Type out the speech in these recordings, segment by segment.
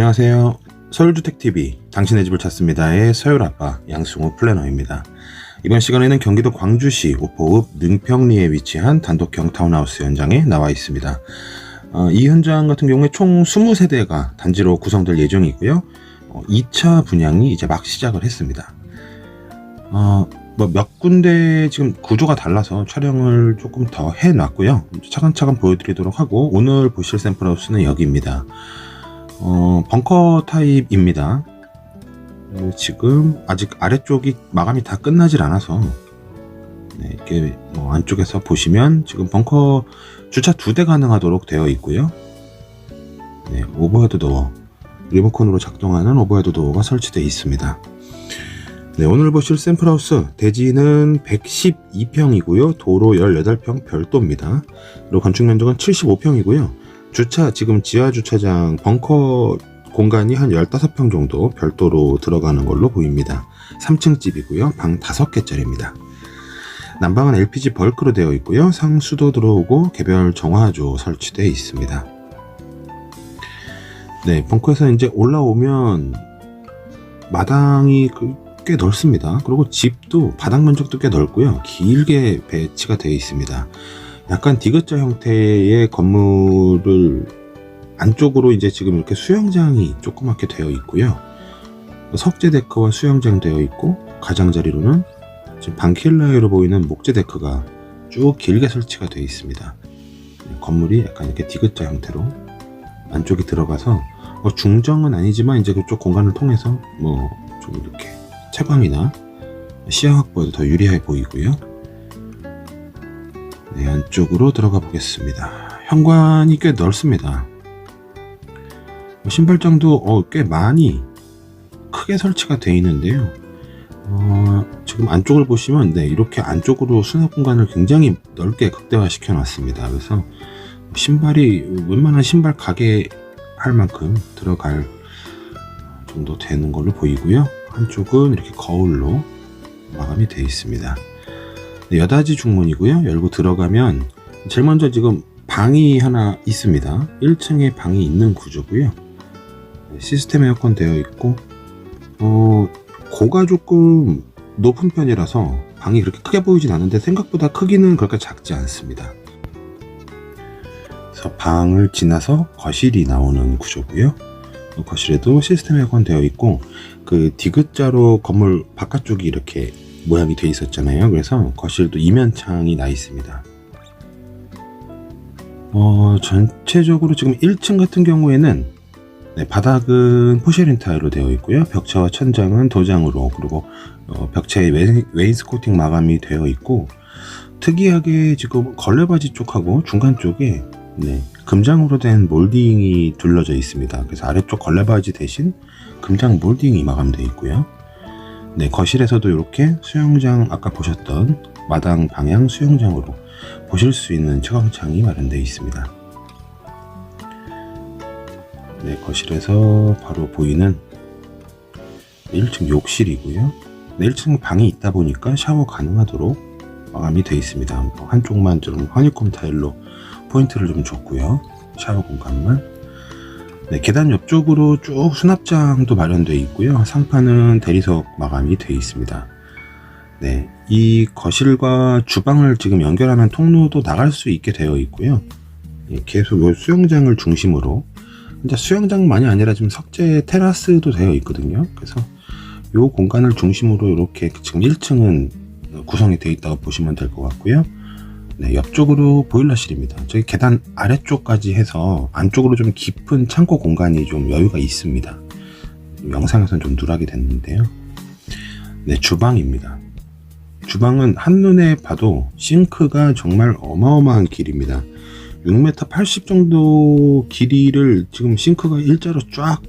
안녕하세요. 서울주택TV 당신의 집을 찾습니다의 서울아빠 양승호 플래너입니다. 이번 시간에는 경기도 광주시 오포읍 능평리에 위치한 단독형 타운하우스 현장에 나와 있습니다. 어, 이 현장 같은 경우에 총 20세대가 단지로 구성될 예정이고요. 어, 2차 분양이 이제 막 시작을 했습니다. 어, 뭐몇 군데 지금 구조가 달라서 촬영을 조금 더 해놨고요. 차근차근 보여드리도록 하고 오늘 보실 샘플하우스는 여기입니다. 어, 벙커 타입입니다. 네, 지금 아직 아래쪽이 마감이 다 끝나질 않아서 네, 이렇게 뭐 안쪽에서 보시면 지금 벙커 주차 두 대 가능하도록 되어 있고요. 네, 오버헤드 도어 리모컨으로 작동하는 오버헤드 도어가 설치되어 있습니다. 네, 오늘 보실 샘플하우스 대지는 112평이고요. 도로 18평 별도입니다. 그리고 건축 면적은 75평이고요. 주차 지금 지하 주차장 벙커 공간이 한 15평 정도 별도로 들어가는 걸로 보입니다. 3층 집이고요. 방 5개짜리입니다. 난방은 LPG 벌크로 되어 있고요. 상수도 들어오고 개별 정화조 설치되어 있습니다. 네, 벙커에서 이제 올라오면 마당이 그- 꽤 넓습니다. 그리고 집도 바닥 면적도 꽤 넓고요. 길게 배치가 되어 있습니다. 약간 디귿자 형태의 건물을 안쪽으로 이제 지금 이렇게 수영장이 조그맣게 되어 있고요. 석재 데크와 수영장 되어 있고 가장자리로는 지금 방킬라이로 보이는 목재 데크가 쭉 길게 설치가 되어 있습니다. 건물이 약간 이렇게 디귿자 형태로 안쪽에 들어가서 뭐 중정은 아니지만 이제 그쪽 공간을 통해서 뭐 좀 이렇게 채광이나 시야 확보에도 더 유리해 보이고요. 네, 안쪽으로 들어가 보겠습니다. 현관이 꽤 넓습니다. 신발장도 어, 꽤 많이 크게 설치가 되어 있는데요. 어, 지금 안쪽을 보시면 네, 이렇게 안쪽으로 수납 공간을 굉장히 넓게 극대화 시켜 놨습니다. 그래서 신발이 웬만한 신발 가게 할 만큼 들어갈 정도 되는 걸로 보이고요. 한쪽은 이렇게 거울로 마감이 되어 있습니다. 네, 여닫이 중문이고요. 열고 들어가면 제일 먼저 지금 방이 하나 있습니다. 1층에 방이 있는 구조고요. 네, 시스템 에어컨 되어 있고 어, 고가 조금 높은 편이라서 방이 그렇게 크게 보이진 않는데 생각보다 크기는 그렇게 작지 않습니다. 그래서 방을 지나서 거실이 나오는 구조고요. 어, 거실에도 시스템 에어컨 되어 있고 그 디귿자로 건물 바깥쪽이 이렇게 모양이 되어 있었잖아요. 그래서 거실도 이면창이 나 있습니다. 어, 전체적으로 지금 1층 같은 경우에는 네, 바닥은 포쉐린 타일로 되어 있고요. 벽체와 천장은 도장으로 그리고 어, 벽체에 웨, 웨인스코팅 마감이 되어 있고 특이하게 지금 걸레바지 쪽하고 중간 쪽에 네, 금장으로 된 몰딩이 둘러져 있습니다. 그래서 아래쪽 걸레바지 대신 금장 몰딩이 마감되어 있고요. 네, 거실에서도 이렇게 수영장 아까 보셨던 마당 방향 수영장으로 보실 수 있는 채광창이 마련되어 있습니다. 네, 거실에서 바로 보이는 1층 욕실이고요. 네, 1층 방이 있다 보니까 샤워 가능하도록 마감이 되어 있습니다. 뭐 한쪽만 좀 허니콤 타일로 포인트를 좀 줬고요. 샤워 공간만. 네, 계단 옆쪽으로 쭉 수납장도 마련되어 있고요. 상판은 대리석 마감이 되어 있습니다. 네, 이 거실과 주방을 지금 연결하는 통로도 나갈 수 있게 되어 있고요. 예, 계속 요 수영장을 중심으로 이제 수영장만이 아니라 지금 석재 테라스도 되어 있거든요. 그래서 요 공간을 중심으로 이렇게 지금 1층은 구성이 되어 있다고 보시면 될 것 같고요. 네, 옆쪽으로 보일러실입니다. 저기 계단 아래쪽까지 해서 안쪽으로 좀 깊은 창고 공간이 좀 여유가 있습니다. 영상에서는 좀 누락이 됐는데요. 네, 주방입니다. 주방은 한눈에 봐도 싱크가 정말 어마어마한 길입니다. 6m 80 정도 길이를 지금 싱크가 일자로 쫙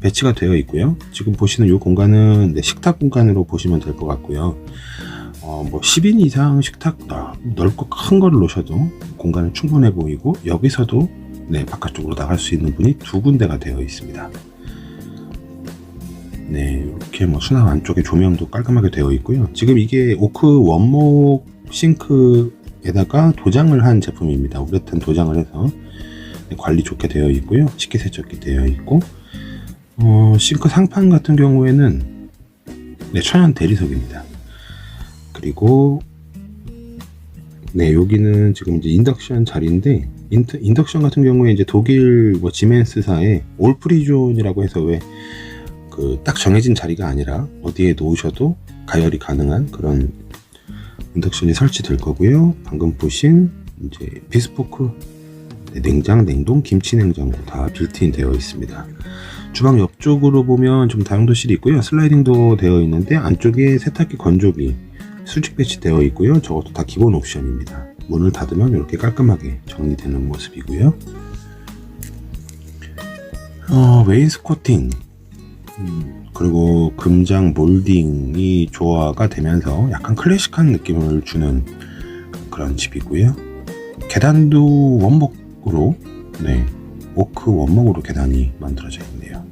배치가 되어 있고요. 지금 보시는 이 공간은 네, 식탁 공간으로 보시면 될 것 같고요. 어, 뭐 10인 이상 식탁 넓, 넓고 큰 거를 놓으셔도 공간은 충분해 보이고 여기서도 네, 바깥쪽으로 나갈 수 있는 문이 두 군데가 되어 있습니다. 네, 이렇게 뭐 수납 안쪽에 조명도 깔끔하게 되어 있고요. 지금 이게 오크 원목 싱크에다가 도장을 한 제품입니다. 우레탄 도장을 해서 관리 좋게 되어 있고요. 식기세척기 되어 있고 어, 싱크 상판 같은 경우에는 네, 천연 대리석입니다. 그리고 네 여기는 지금 이제 인덕션 자리인데 인터, 인덕션 같은 경우에 이제 독일 뭐 지멘스사의 올프리존이라고 해서 왜 그 딱 정해진 자리가 아니라 어디에 놓으셔도 가열이 가능한 그런 인덕션이 설치될 거고요. 방금 보신 이제 비스포크 네, 냉장, 냉동, 김치 냉장고 다 빌트인 되어 있습니다. 주방 옆쪽으로 보면 좀 다용도실이 있고요. 슬라이딩도 되어 있는데 안쪽에 세탁기 건조기 수직 배치되어 있고요. 저것도 다 기본 옵션입니다. 문을 닫으면 이렇게 깔끔하게 정리되는 모습이고요. 어, 웨인스코팅 음, 그리고 금장 몰딩이 조화가 되면서 약간 클래식한 느낌을 주는 그런 집이고요. 계단도 원목으로 네 오크 원목으로 계단이 만들어져 있네요.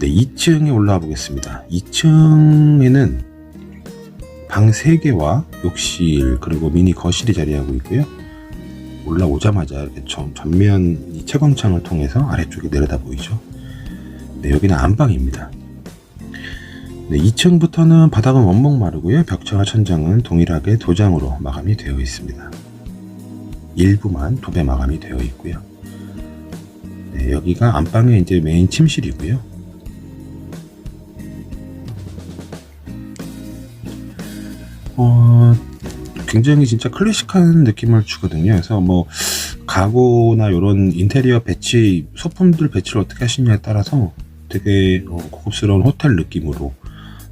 네 2층에 올라와 보겠습니다. 2층에는 방 3개와 욕실 그리고 미니 거실이 자리하고 있고요. 올라오자마자 이렇게 전, 전면 이 채광창을 통해서 아래쪽에 내려다 보이죠. 네, 여기는 안방입니다. 네, 2층부터는 바닥은 원목 마르고요. 벽체와 천장은 동일하게 도장으로 마감이 되어 있습니다. 일부만 도배 마감이 되어 있고요. 네, 여기가 안방의 이제 메인 침실이고요. 굉장히 진짜 클래식한 느낌을 주거든요. 그래서 뭐 가구나 이런 인테리어 배치 소품들 배치를 어떻게 하시냐에 따라서 되게 어, 고급스러운 호텔 느낌으로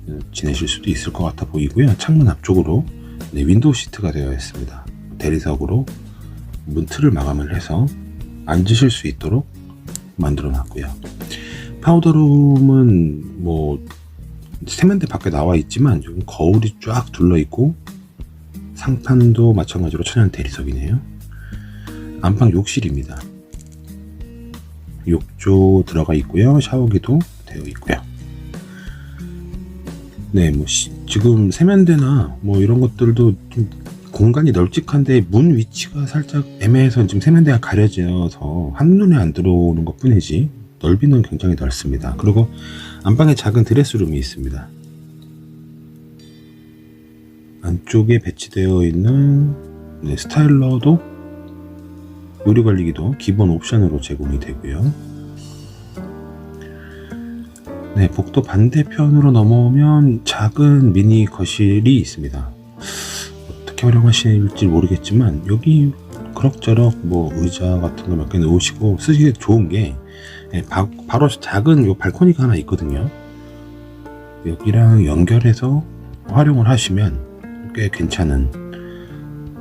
어, 지내실 수도 있을 것 같아 보이고요. 창문 앞쪽으로 네, 윈도우 시트가 되어 있습니다. 대리석으로 문 틀을 마감을 해서 앉으실 수 있도록 만들어 놨고요. 파우더룸은 뭐 세면대 밖에 나와 있지만 좀 거울이 쫙 둘러 있고 상판도 마찬가지로 천연 대리석이네요. 안방 욕실입니다. 욕조 들어가 있고요. 샤워기도 되어 있고요. 네, 뭐 시- 지금 세면대나 뭐 이런 것들도 좀 공간이 널찍한데 문 위치가 살짝 애매해서 지금 세면대가 가려져서 한눈에 안 들어오는 것 뿐이지 넓이는 굉장히 넓습니다. 그리고 안방에 작은 드레스룸이 있습니다. 안쪽에 배치되어 있는 네, 스타일러도 요리 관리기도 기본 옵션으로 제공이 되고요. 네, 복도 반대편으로 넘어오면 작은 미니 거실이 있습니다. 어떻게 활용하실지 모르겠지만 여기 그럭저럭 뭐 의자 같은 거 몇 개 놓으시고 쓰기 좋은 게 예, 바, 로 작은 요 발코니가 하나 있거든요. 여기랑 연결해서 활용을 하시면 꽤 괜찮은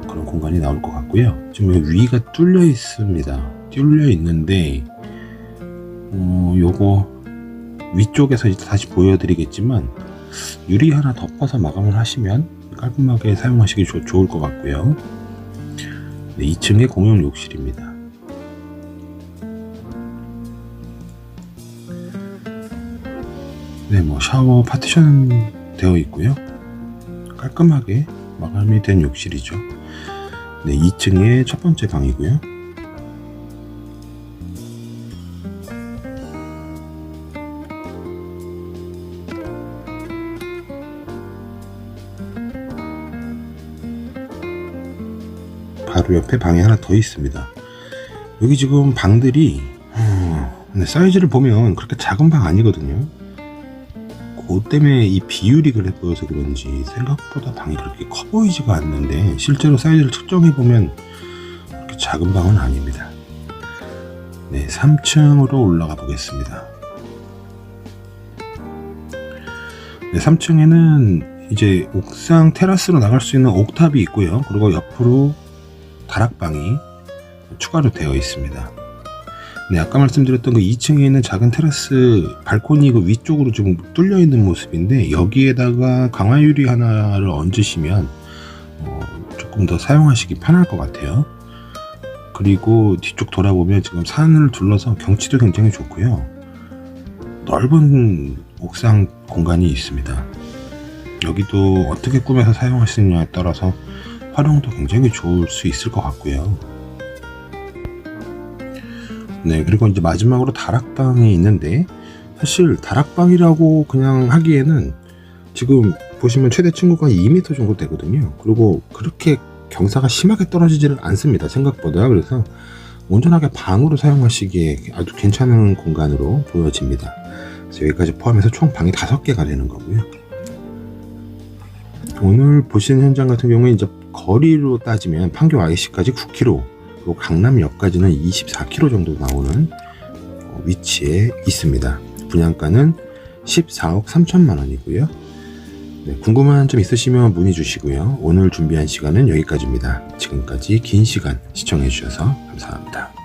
그런 공간이 나올 것 같고요. 지금 여기 위가 뚫려 있습니다. 뚫려 있는데 어, 요거 위쪽에서 다시 보여드리겠지만 유리 하나 덮어서 마감을 하시면 깔끔하게 사용하시기 좋- 좋을 것 같고요. 네, 2층에 공용 욕실입니다. 네, 뭐 샤워 파티션 되어 있고요. 깔끔하게 마감이 된 욕실이죠. 네, 2층에 첫 번째 방이고요. 바로 옆에 방이 하나 더 있습니다. 여기 지금 방들이 음, 사이즈를 보면 그렇게 작은 방 아니거든요. 그 때문에 이 비율이 그래 보여서 그런지 생각보다 방이 그렇게 커 보이지가 않는데 실제로 사이즈를 측정해 보면 그렇게 작은 방은 아닙니다. 네, 3층으로 올라가 보겠습니다. 네, 3층에는 이제 옥상 테라스로 나갈 수 있는 옥탑이 있고요. 그리고 옆으로 다락방이 추가로 되어 있습니다. 네, 아까 말씀드렸던 그 2층에 있는 작은 테라스 발코니 그 위쪽으로 좀 뚫려 있는 모습인데 여기에다가 강화 유리 하나를 얹으시면 어, 조금 더 사용하시기 편할 것 같아요. 그리고 뒤쪽 돌아보면 지금 산을 둘러서 경치도 굉장히 좋고요. 넓은 옥상 공간이 있습니다. 여기도 어떻게 꾸며서 사용하시느냐에 따라서 활용도 굉장히 좋을 수 있을 것 같고요. 네, 그리고 이제 마지막으로 다락방이 있는데 사실 다락방이라고 그냥 하기에는 지금 보시면 최대 층고가 2m 정도 되거든요. 그리고 그렇게 경사가 심하게 떨어지지는 않습니다. 생각보다. 그래서 온전하게 방으로 사용하시기에 아주 괜찮은 공간으로 보여집니다. 그래서 여기까지 포함해서 총 방이 5개가 되는 거고요. 오늘 보신 현장 같은 경우에 이제 거리로 따지면 판교 IC까지 9km, 그리고 강남역까지는 24km 정도 나오는 어, 위치에 있습니다. 분양가는 14억 3천만 원이고요. 네, 궁금한 점 있으시면 문의 주시고요. 오늘 준비한 시간은 여기까지입니다. 지금까지 긴 시간 시청해 주셔서 감사합니다.